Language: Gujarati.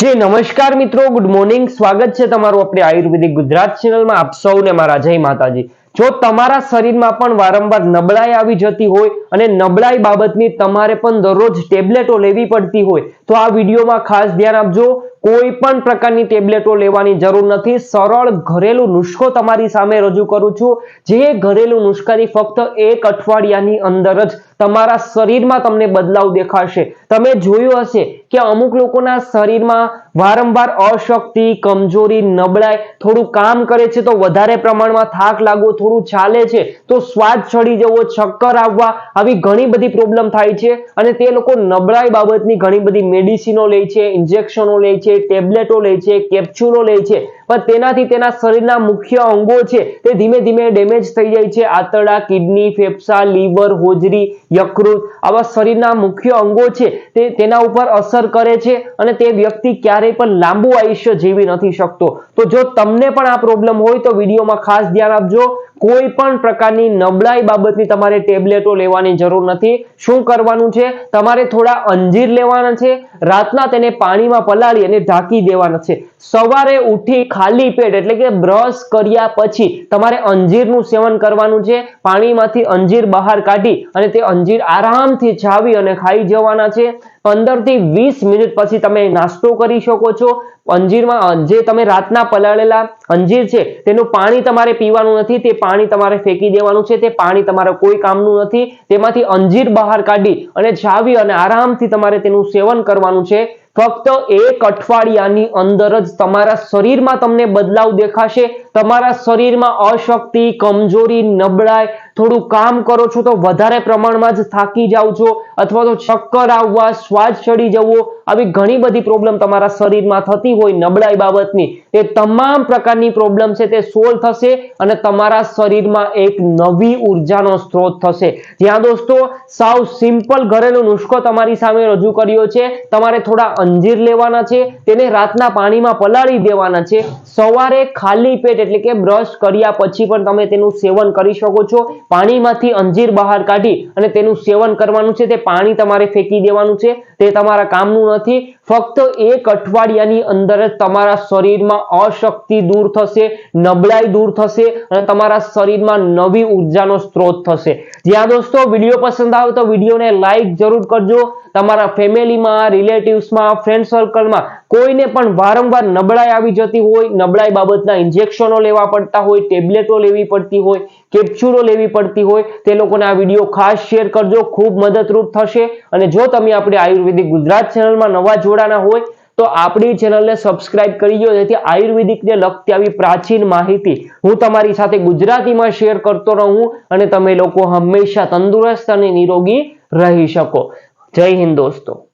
જી, નમસ્કાર મિત્રો. ગુડ મોર્નિંગ સ્વાગત છે તમારું આપણી આયુર્વેદિક ગુજરાત ચેનલમાં. આપ સૌને મારા જય માતાજી. જો તમારા શરીરમાં પણ વારંવાર નબળાઈ આવી જતી હોય અને નબળાઈ બાબતની તમારે પણ દરરોજ ટેબ્લેટો લેવી પડતી હોય, તો આ વિડીયોમાં ખાસ ધ્યાન આપજો. કોઈ પણ પ્રકારની ટેબ્લેટો લેવાની જરૂર નથી. સરળ ઘરેલું નુસ્ખો તમારી સામે રજૂ કરું છું. જે ઘરેલું નુસ્ખાની ફક્ત એક અઠવાડિયાની અંદર જ તમારા શરીરમાં તમને બદલાવ દેખાશે. તમે જોયું હશે કે અમુક લોકોના શરીરમાં વારંવાર અશક્તિ, કમજોરી, નબળાઈ, થોડું કામ કરે છે તો વધારે પ્રમાણમાં થાક લાગવો, થોડું ચાલે છે તો સ્વાદ ચડી જવો, ચક્કર આવવા, આવી ઘણી બધી પ્રોબ્લેમ થાય છે. અને તે લોકો નબળાઈ બાબતની ઘણી બધી મેડિસિનો લે છે ઇન્જેક્શનો લે છે ટેબ્લેટો લે છે કેપ્સ્યુલો લે છે. પણ તેનાથી તેના શરીરના મુખ્ય અંગો છે તે ધીમે ધીમે ડેમેજ થઈ જાય છે. આંતરડા, કિડની, ફેફસા, લીવર, હોજરી, યકૃત આવા શરીરના મુખ્ય અંગો છે તે તેના ઉપર અસર કરે છે અને તે વ્યક્તિ ક્યારેય પણ લાંબુ આયુષ્ય જીવી નથી શકતો. તો જો તમને પણ આ પ્રોબ્લેમ હોય તો વિડીયોમાં ખાસ ધ્યાન આપજો. કોઈ પણ પ્રકારની નબળાઈ બાબતની તમારે ટેબ્લેટો લેવાની જરૂર નથી. શું કરવાનું છે? તમારે થોડા અંજીર લેવાના છે. રાતના તેને પાણીમાં પલાળી અને ઢાંકી દેવાના છે. સવારે ઉઠી ખાલી પેટ એટલે કે બ્રશ કર્યા પછી તમારે અંજીરનું સેવન કરવાનું છે. પાણીમાંથી અંજીર બહાર કાઢી અને તે અંજીર આરામથી છાવી અને ખાઈ જવાના છે. પંદરથી વીસ મિનિટ પછી તમે નાસ્તો કરી શકો છો. અંજીરમાં જે તમે રાતના પલાળેલા અંજીર છે, તેનું પાણી તમારે પીવાનું નથી, તે પાણી તમારે ફેંકી દેવાનું છે, તે પાણી તમારે કોઈ કામનું નથી. તેમાંથી અંજીર બહાર કાઢી અને ચાવી અને આરામથી તમારે તેનું સેવન કરવાનું છે. ફક્ત એક અઠવાડિયાની અંદર જ તમારા શરીરમાં તમને બદલાવ દેખાશે. તમારા શરીરમાં અશક્તિ, કમજોરી, નબળાઈ, થોડું કામ કરો છો તો વધારે પ્રમાણમાં જ થાકી જાવ છો અથવા તો ચક્કર આવવા, શ્વાસ ચડી જવો, આવી ઘણી બધી પ્રોબ્લેમ તમારા શરીરમાં થતી હોય નબળાઈ બાબતની. તે તમામ પ્રકારની પ્રોબ્લેમ છે તે સોલ્વ થશે અને તમારા શરીરમાં એક નવી ઉર્જાનો સ્ત્રોત થશે. જ્યાં દોસ્તો, સાવ સિમ્પલ ઘરેલું નુસ્ખો તમારી સામે રજૂ કર્યો છે. તમારે થોડા અંજીર લેવાના છે, તેને રાતના પાણીમાં પલાળી દેવાના છે. સવારે ખાલી પેટ એટલે કે બ્રશ કર્યા પછી પણ તમે તેનું સેવન કરી શકો છો. પાણીમાંથી અંજીર બહાર કાઢી અને તેનું સેવન કરવાનું છે. તે પાણી તમારે ફેંકી દેવાનું છે. તે તમારા કામનું નથી. ફક્ત એક અઠવાડિયાની અંદર જ તમારા શરીરમાં અશક્તિ દૂર થશે, નબળાઈ દૂર થશે અને તમારા શરીરમાં નવી ઉર્જાનો સ્ત્રોત થશે. જ્યાં દોસ્તો, વીડિયો પસંદ આવે તો વિડીયોને લાઈક જરૂર કરજો. તમારા ફેમિલીમાં, રિલેટિવ્સમાં ફ્રેન્ડ સર્કલમાં કોઈને પણ વારંવાર નબળાઈ આવી જતી હોય, નબળાઈ બાબતના ઇન્જેક્શનો લેવા પડતા હોય ટેબ્લેટો લેવી પડતી હોય કેપ્સ્યુલો લેવી પડતી હોય, તે લોકોને આ વીડિયો ખાસ શેર કરજો, ખૂબ મદદરૂપ થશે. અને જો તમે આપણી આયુર્વેદિક ગુજરાત ચેનલમાં નવા જોડાના હોય, તો આપણી ચેનલને સબસ્ક્રાઇબ કરી દો, જેથી આયુર્વેદિકને લગતી આવી પ્રાચીન માહિતી હું તમારી સાથે ગુજરાતીમાં શેર કરતો રહું અને તમે લોકો હંમેશા તંદુરસ્ત અને નિરોગી રહી શકો. જય હિન્દ દોસ્તો.